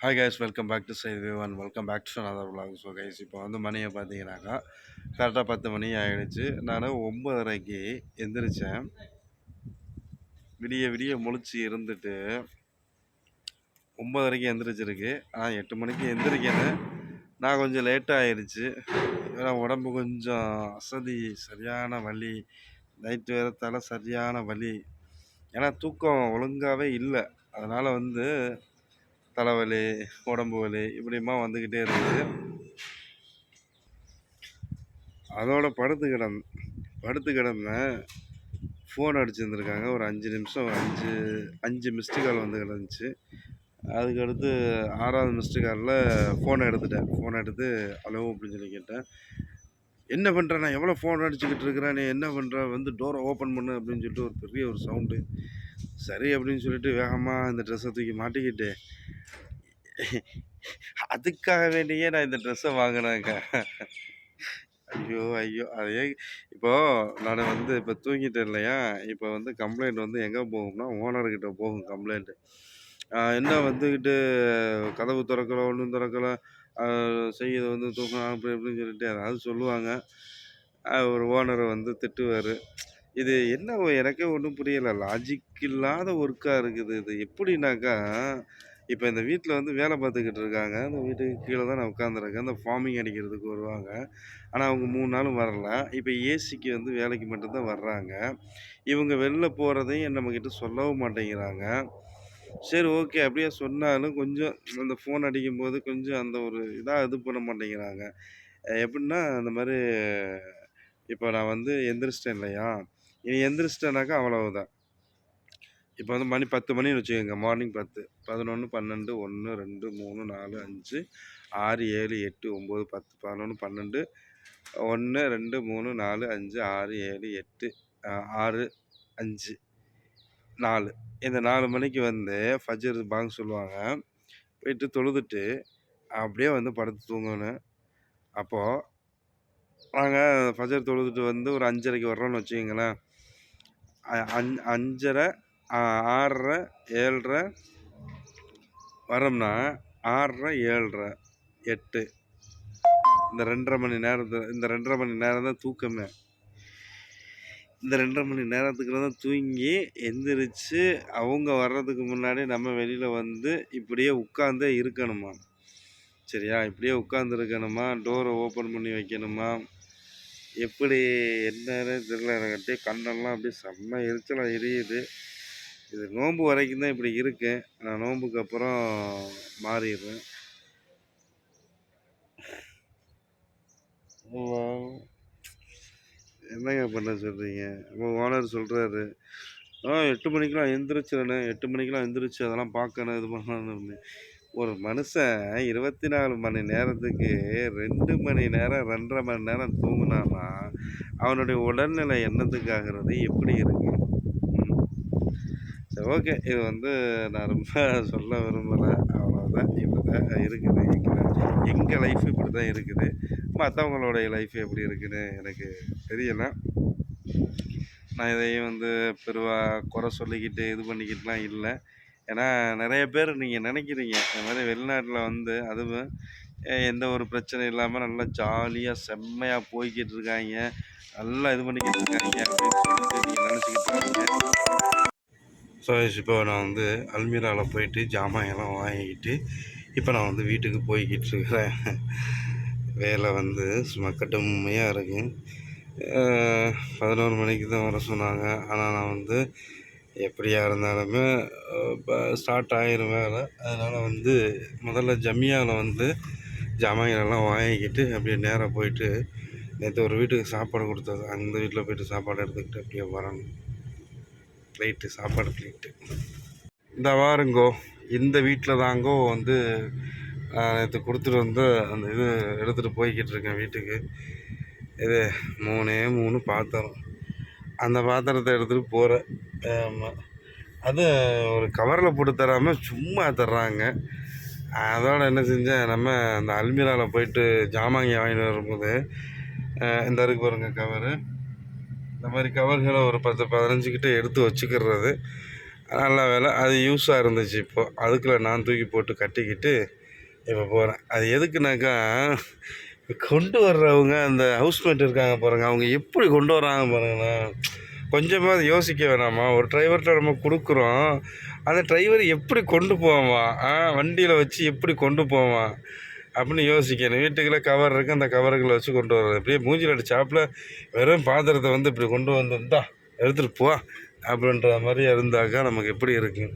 Hi guys welcome back to Saidhu one welcome back to another vlog so guys இப்போ வந்து மணியை பார்த்தீங்கன்னாக்கா கரெக்டாக பத்து மணி ஆகிடுச்சு நான் ஒம்பதரைக்கு எந்திரிச்சேன். விடிய விடிய முழிச்சு இருந்துட்டு ஒம்பதரைக்கு எந்திரிச்சிருக்கு. ஆனால் எட்டு மணிக்கு எந்திரிக்கேன்னு நான் கொஞ்சம் லேட்டாக ஆயிடுச்சு. ஏன்னா உடம்பு கொஞ்சம் அசதி சரியான வலி. நைட்டு வேறு தலை சரியான வலி. ஏன்னா தூக்கம் ஒழுங்காகவே இல்லை. அதனால் வந்து தலைவலி உடம்பு வலி இப்படிமா வந்துக்கிட்டே இருக்குது. அதோட படுத்து கிடந் படுத்து கிடந்தேன் ஃபோன் அடிச்சுருந்துருக்காங்க ஒரு அஞ்சு நிமிஷம் அஞ்சு அஞ்சு மிஸ்டு கால் வந்து கிடந்துச்சு. அதுக்கடுத்து ஆறாவது மிஸ்டு காலில் ஃபோனை எடுத்துட்டேன். ஃபோனை எடுத்து ஹலோ அப்படின்னு சொல்லி கேட்டேன். என்ன பண்ணுற நான் எவ்வளோ ஃபோன் அடிச்சுக்கிட்டு இருக்கிறேன். நீ என்ன பண்ணுற வந்து டோரை ஓப்பன் பண்ணு அப்படின்னு சொல்லிட்டு ஒரு பெரிய ஒரு சவுண்டு சரி அப்படின்னு சொல்லிட்டு வேகமாக இந்த ட்ரெஸ்ஸை தூக்கி மாட்டிக்கிட்டு அதுக்காக வேண்டியே நான் இந்த ட்ரெஸ்ஸை வாங்கினேங்க. ஐயோ ஐயோ. அதே இப்போது நான் வந்து இப்போ தூங்கிட்டேன் இல்லையா? இப்போ வந்து கம்ப்ளைண்ட் வந்து எங்கே போகும்னா ஓனர்கிட்ட போகும் கம்ப்ளைண்ட்டு என்ன வந்துக்கிட்டு கதவு திறக்கல ஒன்றும் திறக்கல. செய்யறது வந்து தூக்கம் அப்படி இப்படின்னு சொல்லிட்டு அதாவது சொல்லுவாங்க. ஒரு ஓனரை வந்து திட்டுவார். இது என்ன எனக்கே ஒன்றும் புரியலை. லாஜிக் இல்லாத ஒர்க்காக இருக்குது இது. எப்படின்னாக்கா இப்போ இந்த வீட்டில் வந்து வேலை பார்த்துக்கிட்டு இருக்காங்க. அந்த வீட்டுக்கு கீழே தான் நான் உட்காந்துருக்கேன் அந்த ஃபார்மிங் அடிக்கிறதுக்கு வருவாங்க. ஆனால் அவங்க மூணு நாளும் வரல. இப்போ ஏசிக்கு வந்து வேலைக்கு மட்டும்தான் வர்றாங்க. இவங்க வெளில போகிறதையும் நம்மக்கிட்ட சொல்லவும் மாட்டேங்கிறாங்க. சரி ஓகே அப்படியே சொன்னாலும் கொஞ்சம் அந்த ஃபோன் அடிக்கும்போது கொஞ்சம் அந்த ஒரு இதாக இது பண்ண மாட்டேங்கிறாங்க. எப்படின்னா அந்த மாதிரி இப்போ நான் வந்து எந்திரிச்சிட்டேன் இல்லையா? இனி எந்திரிச்சிட்டேனாக்கா அவ்வளவுதான். இப்போ வந்து மணி பத்து மணின்னு வச்சுக்கோங்க. மார்னிங் பத்து. பதினொன்று பன்னெண்டு ஒன்று ரெண்டு மூணு நாலு அஞ்சு ஆறு ஏழு எட்டு ஒம்பது பத்து பதினொன்று பன்னெண்டு ஒன்று ரெண்டு மூணு நாலு அஞ்சு ஆறு ஏழு எட்டு ஆறு அஞ்சு நாலு. இந்த நாலு மணிக்கு வந்து ஃபஜர் பாங் சொல்லுவாங்க. போயிட்டு தொழுதுட்டு அப்படியே வந்து படுத்து தூங்கணும். அப்போது நாங்கள் ஃபஜர் தொழுதுட்டு வந்து ஒரு அஞ்சரைக்கு வர்றோம்னு வச்சுக்கிங்களேன். அஞ் அஞ்சரை ஆறரை ஏழரை வரோம்னா ஆறரை ஏழரை எட்டு. இந்த ரெண்டரை மணி நேரத்து இந்த ரெண்டரை மணி நேரம் தான் தூக்கமே. இந்த ரெண்டரை மணி நேரத்துக்குள்ள தான் தூங்கி எந்திரிச்சு அவங்க வர்றதுக்கு முன்னாடி நம்ம வெளியில் வந்து இப்படியே உட்காந்தே இருக்கணுமா? சரியா? இப்படியே உட்காந்து இருக்கணுமா? டோரை ஓப்பன் பண்ணி வைக்கணுமா? எப்படி என்னன்னு தெரியல எனக்கு அப்படியே கண்ணெல்லாம் அப்படியே செம்ம எரிச்சலாக எரியுது. இது நோன்பு வரைக்கும் தான் இப்படி இருக்கு. நான் நோன்புக்கு அப்புறம் மாறிடுறேன். என்னங்க பண்ண சொல்கிறீங்க நம்ம ஓனர் சொல்கிறாரு ஆ எட்டு மணிக்கெலாம் எந்திரிச்சிடணும் எட்டு மணிக்கெலாம் எந்திரிச்சு அதெல்லாம் பார்க்கணும் இது பண்ணணும் ஒரு மனுஷன் இருபத்தி நாலு மணி நேரத்துக்கு ரெண்டு மணி நேரம் ரெண்டரை மணி நேரம் தூங்குனானா அவனுடைய உடல்நிலை என்னத்துக்காகிறது எப்படி இருக்கு? ஓகே. இது வந்து நான் ரொம்ப சொல்ல விரும்பலை. அவ்வளோதான் இப்படி தான் இருக்குது. எங்கள் எங்கள் லைஃப் இப்படி தான் இருக்குது. மற்றவங்களுடைய லைஃப் எப்படி இருக்குதுன்னு எனக்கு தெரியலை. நான் இதையும் வந்து பெருவாக குறை சொல்லிக்கிட்டு இது பண்ணிக்கிட்டுலாம் இல்லை. ஏன்னா நிறைய பேர் நீங்கள் நினைக்கிறீங்க. இந்த மாதிரி வெளிநாட்டில் வந்து அதுவும் எந்த ஒரு பிரச்சனை இல்லாமல் நல்லா ஜாலியாக செம்மையாக போய்கிட்டு இருக்காங்க. நல்லா இது பண்ணிக்கிட்டு இருக்காங்க அப்படின்னு சொல்லிட்டு நீங்கள் நினச்சிக்கிட்டு இருக்காங்க. ஸோ இப்போ நான் வந்து அல்மீராவில் போயிட்டு ஜாமான் எல்லாம் வாங்கிக்கிட்டு இப்போ நான் வந்து வீட்டுக்கு போய்கிட்டு இருக்கிறேன். வேலை வந்து சும்மா கடுமையாக இருக்கு. பதினோரு மணிக்கு தான் வர சொன்னாங்க. ஆனால் நான் வந்து எப்படியா இருந்தாலுமே இப்போ ஸ்டார்ட் ஆகிரும் வேலை. அதனால் வந்து முதல்ல ஜமியாவில் வந்து ஜாமான் எல்லாம் வாங்கிக்கிட்டு அப்படியே நேராக போயிட்டு நேற்று ஒரு வீட்டுக்கு சாப்பாடு கொடுத்தது. அந்த வீட்டில் போயிட்டு சாப்பாடு எடுத்துக்கிட்டு அப்படியே வரணும் பிளேட்டு சாப்பாடு பிளேட்டு. இந்த வாருங்கோ இந்த வீட்டில் தாங்கோ வந்து நேற்று கொடுத்துட்டு வந்து அந்த இது எடுத்துகிட்டு போய்கிட்டு இருக்கேன் வீட்டுக்கு. இது மூணே மூணு பாத்திரம். அந்த பாத்திரத்தை எடுத்துகிட்டு போகிறேன் ஆமாம் அது ஒரு கவரில் போட்டு தராமல் சும்மா தர்றாங்க. அதோட என்ன செஞ்சேன் நம்ம அந்த அல்மீராவில் போயிட்டு ஜாமாங்க வாங்கிட்டு வரும்போது இந்த இருக்கு பாருங்கள் கவரு. இந்த மாதிரி கவர்களை ஒரு பத்து பதினஞ்சு கிட்ட எடுத்து வச்சுக்கிறது நல்ல வேலை. அது யூஸாக இருந்துச்சு இப்போது அதுக்குள்ள நான் தூக்கி போட்டு கட்டிக்கிட்டு இப்போ போகிறேன் அது எதுக்குனாக்கா கொண்டு வர்றவங்க அந்த ஹவுஸ்மேட் இருக்காங்க பாருங்கள் அவங்க எப்படி கொண்டு வராங்க கொஞ்சமாக கொஞ்சமாவது யோசிக்க வேணாமா? ஒரு டிரைவர்கிட்ட நம்ம கொடுக்குறோம். அந்த டிரைவர் எப்படி கொண்டு போவான்? ஆ வண்டியில் வச்சு எப்படி கொண்டு போவான்? அப்படின்னு யோசிக்கணும் வீட்டுக்குள்ளே கவர் இருக்குது அந்த கவர்களை வச்சு கொண்டு வர்றது இப்படியே மூஞ்சில் அடிச்சாப்புல வெறும் பாத்திரத்தை வந்து இப்படி கொண்டு வந்திருந்தா எடுத்துகிட்டு போ அப்படின்ற மாதிரி இருந்தாக்கா நமக்கு எப்படி இருக்கும்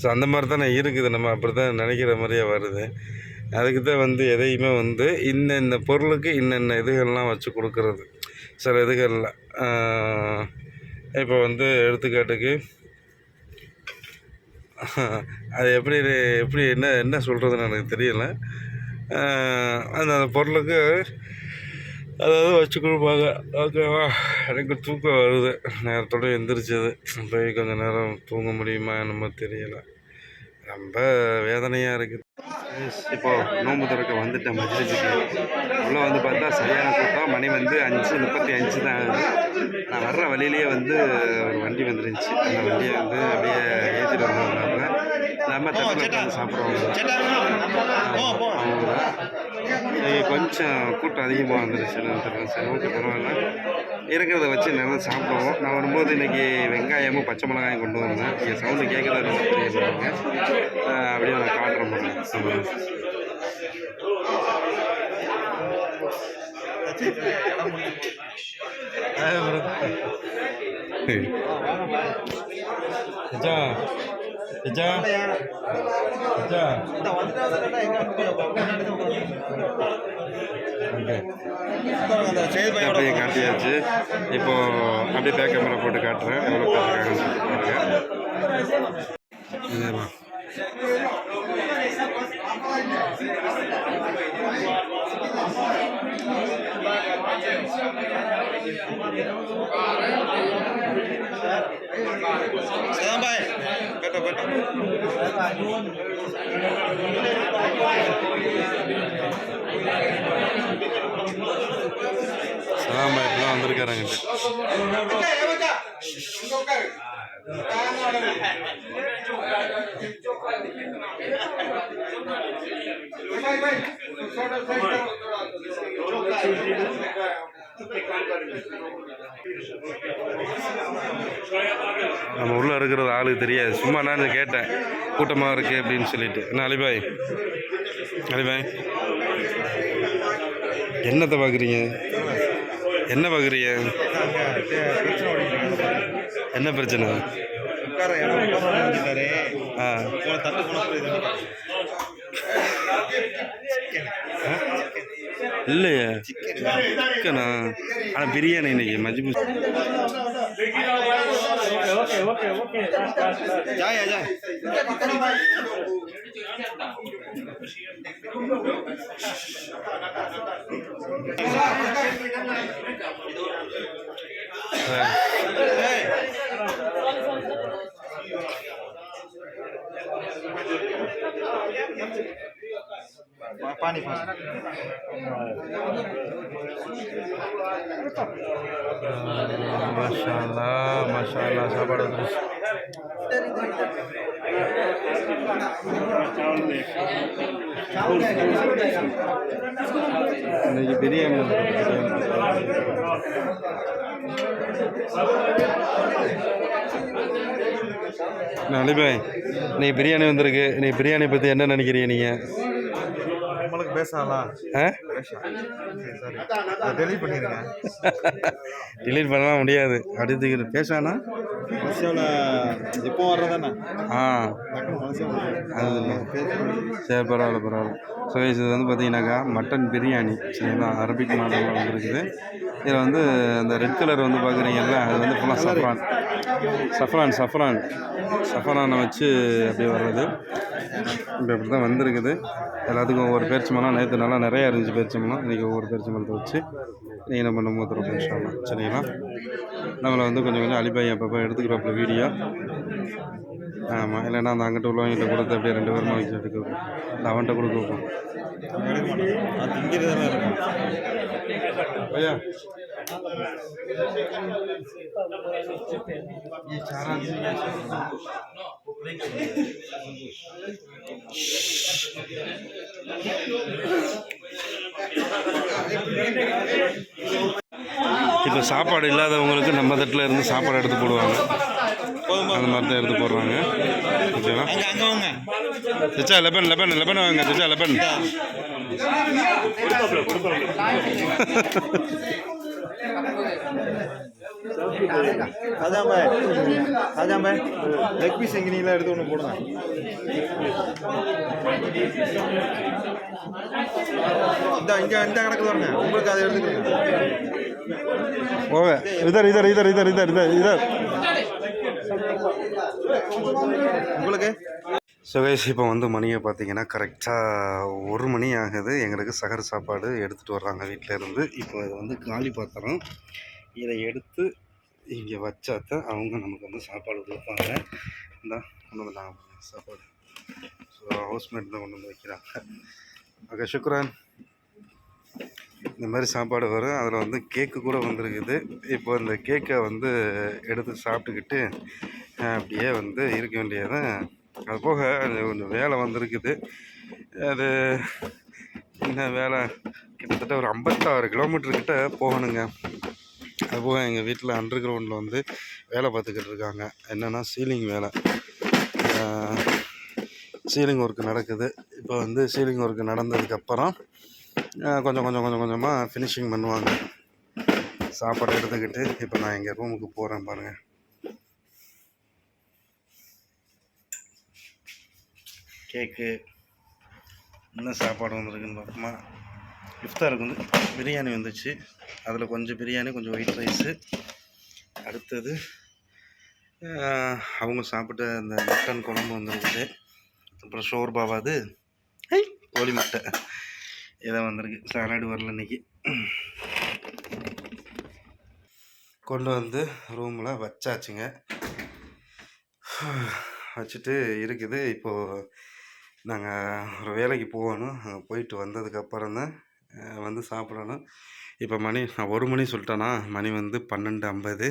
ஸோ அந்த மாதிரி தானே இருக்குது. நம்ம அப்படி தான் நினைக்கிற மாதிரியே வருது. அதுக்கு தான் வந்து எதையுமே வந்து இன்னென்ன பொருளுக்கு இன்னென்ன இதுகள்லாம் வச்சு கொடுக்குறது. சில இதுகளில் இப்போ வந்து எடுத்துக்காட்டுக்கு அது எப்படி எப்படி என்ன என்ன சொல்கிறதுன்னு எனக்கு தெரியலை. அந்த அந்த பொருளுக்கு அதாவது வச்சு கொடுப்பாங்க. ஓகேவா எனக்கு தூக்கம் வருது. நேரத்தோட எந்திரிச்சது. போய் கொஞ்சம் நேரம் தூங்க முடியுமா என்னமோ தெரியல. ரொம்ப வேதனையாக இருக்குது இப்போ நோம்பு திறக்க வந்துட்டேன் மஜ்லிஸுக்கு. உள்ளே வந்து பார்த்தா சரியான கூட்டம் மணி வந்து அஞ்சு முப்பத்தி அஞ்சு தான் ஆகுது. நான் வர்ற வழியிலேயே வந்து ஒரு வண்டி வந்துருந்துச்சு. அந்த வண்டியை வந்து அப்படியே ஏற்றிட்டு வந்தாங்க நம்ம தட்டில் இங்கே கொஞ்சம் கூட்டம் அதிகமாக வந்துருச்சுன்னு தெரியல சரி ஓகே பரவாயில்ல இருக்கிறத வச்சு நல்லா சாப்பிடுவோம் நான் வரும்போது இன்னைக்கு வெங்காயமும் பச்சை மிளகாயும் கொண்டு வந்தேன் இங்கே சவுண்டு கேட்குதா தெரியல அப்படியே நான் காட்டுறேன் பாருங்க ஓகே. அப்படியே காட்டியாச்சு. இப்போ அப்படியே பேக் கேமரா போட்டு காட்டுறேன். எவ்வளோ Sampai. Kata kata. Sampai belum terkarang itu. Thank you. நம்ம உள்ளே இருக்கிறது ஆளுக்கு தெரியாது. சும்மா நான் கேட்டேன். கூட்டமாக இருக்கு அப்படின்னு சொல்லிட்டு. என்ன அலிபாய்? அலிபாய்? என்னத்தை பார்க்குறீங்க என்ன பார்க்குறீங்க என்ன பிரச்சனை? ஆ. இல்லையா. சிக்கனா? ஆனால் பிரியாணி இன்னைக்கு okay okay okay joy joy Thank you. Masala சாப்பாடு வந்துருச்சு இன்னைக்கு பிரியாணி அலிபாய் நீ பிரியாணி வந்திருக்கு. நீ பிரியாணி பற்றி என்ன நினைக்கிறீங்க நீங்கள் நம்மளுக்கு பேசலாம். டெலிட் பண்ணிடுங்க டிலீட் பண்ணலாம் முடியாது. அடுத்து பேசானா மனுஷியாவில் இப்போ வர்றதானே ஆ. சரி பரவாயில்ல பரவாயில்ல. ஸோ இது வந்து பார்த்தீங்கன்னாக்கா மட்டன் பிரியாணி சரிங்களா? அரபிக் மாடலில் வந்துருக்குது. இதில் வந்து அந்த ரெட் கலர் வந்து பார்க்குறீங்கல்ல அது வந்து ஃபுல்லாக சஃப்ரான் சஃப்ரான் சஃப்ரான் சஃப்ரானை வச்சு அப்படியே வர்றது. இப்போ இப்படி தான் வந்திருக்குது. எல்லாத்துக்கும் ஒவ்வொரு பேரிச்சம்பழம் நேற்று நல்லா நிறையா இருந்துச்சு பேரிச்சம்பழம் இன்றைக்கி ஒவ்வொரு பேரிச்சம்பழத்தை வச்சு நீங்கள் நம்ம நம்ம சரிங்களா? நம்மளை வந்து கொஞ்சம் கொஞ்சம் அலிபாய் அப்பப்போ எடுத்து எடுத்துக்கிறோம்ல வீடியோ ஆமாம் இல்லைன்னா அந்த அங்கிட்ட உள்ளவங்கிட்ட கொடுத்து அப்படியே ரெண்டு பேருமா வச்சு எடுக்கிறோம் இல்லை அவன்கிட்ட கொடுக்க வைப்போம் எடுக்க இப்போ சாப்பாடு இல்லாதவங்களுக்கு நம்ம தட்டில் இருந்து சாப்பாடு எடுத்து போடுவாங்க. அந்த மாதிரி தான் எடுத்து போடுறாங்க. ஓகேவா? சிச்சா லெபன் லெபன் லெபன் வாங்க சிச்சா லெபன். அதான் பாய் அதான் பாய் லெக் பீஸ் எங்கே எடுத்து ஒன்று போடுங்க. இந்த இங்கே இந்த கணக்கு வருங்க உங்களுக்கு அதை எடுத்துக்கோங்க ஓகே இதர் இதர் இதர் இதர் இதர் இதர் இதர். உங்களுக்கு? ஸோ கைஸ் இப்போ வந்து மணியை பார்த்தீங்கன்னா கரெக்டாக ஒரு மணி ஆகுது. எங்களுக்கு சகர் சாப்பாடு எடுத்துகிட்டு வர்றாங்க வீட்டில் இருந்து. இப்போ இது வந்து காலி பாத்திரம். இதை எடுத்து இங்கே வச்சாத்தான் அவங்க நமக்கு வந்து சாப்பாடு கொடுப்பாங்க. இந்த கொண்டு வந்துட்டாங்க சாப்பாடு. ஸோ ஹவுஸ்மேட் தான் கொண்டு வந்து வைக்கிறாங்க. ஓகே சுக்ரான். இந்த மாதிரி சாப்பாடு வரும். அதில் வந்து கேக்கு கூட வந்திருக்குது. இப்போ இந்த கேக்கை வந்து எடுத்து சாப்பிட்டுக்கிட்டு அப்படியே வந்து இருக்க வேண்டியது அது போக அது கொஞ்சம் வேலை வந்திருக்குது. அது என்ன வேலை? கிட்டத்தட்ட ஒரு ஐம்பத்தாறு கிலோமீட்டர் கிட்ட போகணுங்க. அது போக எங்கள் வீட்டில் அண்டர் கிரவுண்டில் வந்து வேலை பார்த்துக்கிட்டு இருக்காங்க. என்னென்னா சீலிங் வேலை. சீலிங் ஒர்க் நடக்குது. இப்போ வந்து சீலிங் ஒர்க் நடந்ததுக்கப்புறம் கொஞ்சம் கொஞ்சம் கொஞ்சம் கொஞ்சமாக ஃபினிஷிங் பண்ணுவாங்க. சாப்பாடு எடுத்துக்கிட்டு இப்போ நான் எங்கள் ரூமுக்கு போகிறேன் பாருங்கள் கேக்கு என்ன சாப்பாடு வந்திருக்குன்னு பார்ப்போமா. இஃப்தாருக்கு வந்து பிரியாணி வந்துச்சு. அதில் கொஞ்சம் பிரியாணி கொஞ்சம் ஒயிட் ரைஸு அடுத்தது அவங்க சாப்பிட்ட அந்த மட்டன் குழம்பு வந்துருக்குது. அப்புறம் ஷோர்பாவாது கோழி முட்டை. இதை வந்திருக்கு. சாலாடு வரல இன்னைக்கு. கொண்டு வந்து ரூமில் வச்சாச்சுங்க. வச்சுட்டு இருக்குது. இப்போது நாங்கள் ஒரு வேலைக்கு போகணும். அங்கே போயிட்டு வந்ததுக்கப்புறம் தான் வந்து சாப்பிடணும். இப்போ மணி நான் ஒரு மணி சொல்லிட்டேன்னா மணி வந்து பன்னெண்டு ஐம்பது.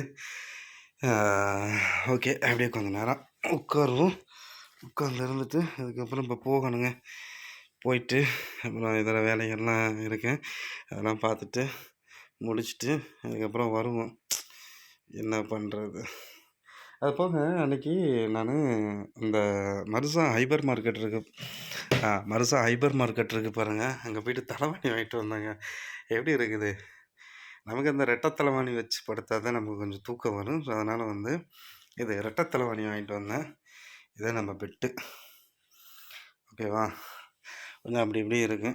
ஓகே அப்படியே கொஞ்சம் நேரம் உட்காருவோம். உட்கார்ந்து இருந்துட்டு அதுக்கப்புறம் இப்போ போகணுங்க. போயிட்டு அப்புறம் இதர வேலைகள்லாம் இருக்கேன். அதெல்லாம் பார்த்துட்டு முடிச்சுட்டு அதுக்கப்புறம் வருவோம். என்ன பண்ணுறது அது போக அன்றைக்கி நான் இந்த மருசா ஹைபர் மார்க்கெட் இருக்கு. மருசா ஹைபர் மார்க்கெட் இருக்குது பாருங்கள் அங்கே போயிட்டு தலைவாணி வாங்கிட்டு வந்தாங்க. எப்படி இருக்குது? நமக்கு அந்த ரெட்டை தலைவாணி வச்சு படுத்தா தான் நமக்கு கொஞ்சம் தூக்கம் வரும். ஸோ அதனால் வந்து இது ரெட்டை தலைவாணி வாங்கிட்டு வந்தேன். இதே நம்ம பெட்டு. ஓகேவா? கொஞ்சம் அப்படி இப்படி இருக்கு.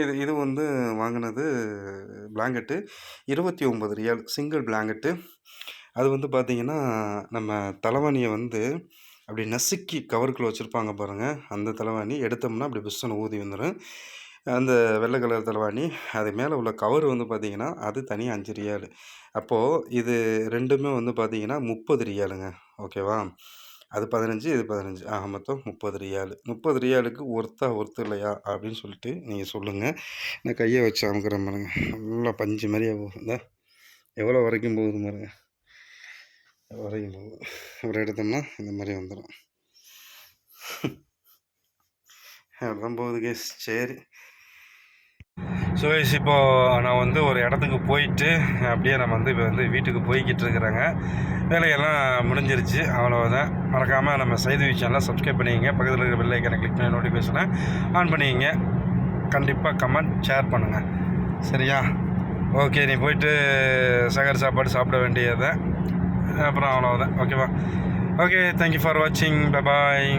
இது இது வந்து வாங்கினது பிளாங்கெட்டு இருபத்தி ஒம்பது ரியால் சிங்கிள் பிளாங்கெட்டு அது வந்து பார்த்திங்கன்னா நம்ம தலைவாணியை வந்து அப்படி நசுக்கி கவருக்குள்ளே வச்சுருப்பாங்க பாருங்கள் அந்த தலைவாணி எடுத்தோம்னா அப்படி புஷ்ஷன்னு ஊதி வந்துடும் அந்த வெள்ளை கலர் தலைவாணி அது மேலே உள்ள கவர் வந்து பார்த்திங்கன்னா அது தனியாக அஞ்சு ரியால். அப்போது இது ரெண்டுமே வந்து பார்த்திங்கன்னா முப்பது ரியாலுங்க. ஓகேவா அது பதினஞ்சு இது பதினஞ்சு. ஆக மொத்தம் முப்பது ரியாலு. முப்பது ரியாலுக்கு ஒர்த்தா ஒர்த்து இல்லையா? அப்படின்னு சொல்லிட்டு நீங்கள் சொல்லுங்கள் நான் கையை வச்சு அமுக்கிறேன் பாருங்க. நல்லா பஞ்சு மாதிரியே போகும் எவ்வளோ வரைக்கும் போகுது பாருங்க. வரைக்கும் போகுது. அப்புறம் எடுத்தோம்னா இந்த மாதிரி வந்துடும் அப்படிதான் போகுது கேஸ் சரி. ஸோ இப்போது நான் வந்து ஒரு இடத்துக்கு போயிட்டு அப்படியே நம்ம வந்து இப்போ வந்து வீட்டுக்கு போய்கிட்டு இருக்கிறேங்க. வேலையெல்லாம் முடிஞ்சிருச்சு அவ்வளோதான் மறக்காமல் நம்ம செய்தி சேனலில் சப்ஸ்கிரைப் பண்ணிக்கங்க. பக்கத்தில் இருக்கிற பெல் ஐக்கனை கிளிக் பண்ணி நோட்டிஃபிகேஷனை ஆன் பண்ணிக்கங்க. கண்டிப்பாக கமெண்ட் ஷேர் பண்ணுங்கள் சரியா? ஓகே நீ போயிட்டு சகர் சாப்பாடு சாப்பிட வேண்டியதை அப்புறம் அவ்வளோதான் ஓகேவா ஓகே தேங்க்யூ ஃபார் வாட்சிங் பபாய்